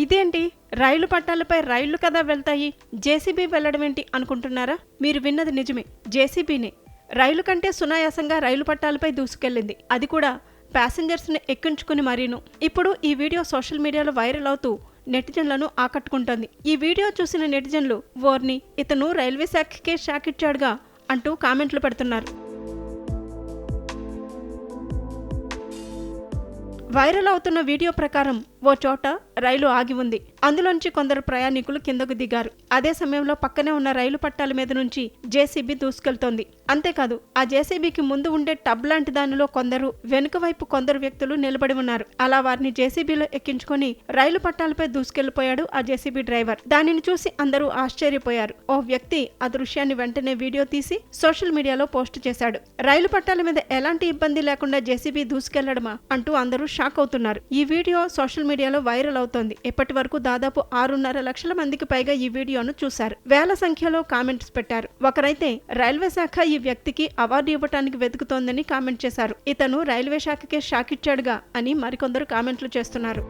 ఇదేంటి? రైలు పట్టాలపై రైళ్ళు కదా వెళ్తాయి. జేసీబీ వెళ్ళడం ఏంటి అనుకుంటున్నారా? మీరు విన్నది నిజమే. జేసీబీనే. రైలు కంటే సునాయాసంగా రైలు పట్టాలపై దూసుకెళ్ళింది. అది కూడా ప్యాసింజర్స్ని ఎక్కించుకుని మరీను. ఇప్పుడు ఈ వీడియో సోషల్ మీడియాలో వైరల్ అవుతూ నెటిజన్లను ఆకట్టుకుంటోంది. ఈ వీడియో చూసిన నెటిజన్లు ఓర్ని ఇతను రైల్వే శాఖకే షాకిచ్చాడుగా అంటూ కామెంట్లు పెడుతున్నారు. వైరల్ అవుతున్న వీడియో ప్రకారం ఓ చోట రైలు ఆగి ఉంది. అందులోంచి కొందరు ప్రయాణికులు కిందకు దిగారు. అదే సమయంలో పక్కనే ఉన్న రైలు పట్టాల మీద నుంచి జేసీబీ దూసుకెళ్తోంది. అంతేకాదు ఆ జేసీబీకి ముందు ఉండే టబ్ లాంటి దానిలో కొందరు వెనుక వైపు కొందరు వ్యక్తులు నిలబడి ఉన్నారు. అలా వారిని జేసీబీలో ఎక్కించుకొని రైలు పట్టాలపై దూసుకెళ్ళిపోయాడు ఆ జేసీబీ డ్రైవర్. దానిని చూసి అందరూ ఆశ్చర్యపోయారు. ఓ వ్యక్తి ఆ దృశ్యాన్ని వెంటనే వీడియో తీసి సోషల్ మీడియాలో పోస్ట్ చేశాడు. రైలు పట్టాల మీద ఎలాంటి ఇబ్బంది లేకుండా జేసీబీ దూసుకెళ్ళడమా అంటూ అందరూ షాక్ అవుతున్నారు. ఈ వీడియో సోషల్ మీడియాలో వైరల్ అవుతోంది. ఇప్పటి వరకు దాదాపు ఆరున్నర లక్షల మందికి పైగా ఈ వీడియోను చూశారు. వేల సంఖ్యలో కామెంట్స్ పెట్టారు. ఒకరైతే రైల్వే శాఖ ఈ వ్యక్తికి అవార్డు ఇవ్వటానికి వెతుకుతోందని కామెంట్ చేశారు. ఇతను రైల్వే శాఖకే షాక్ ఇచ్చాడుగా అని మరికొందరు కామెంట్లు చేస్తున్నారు.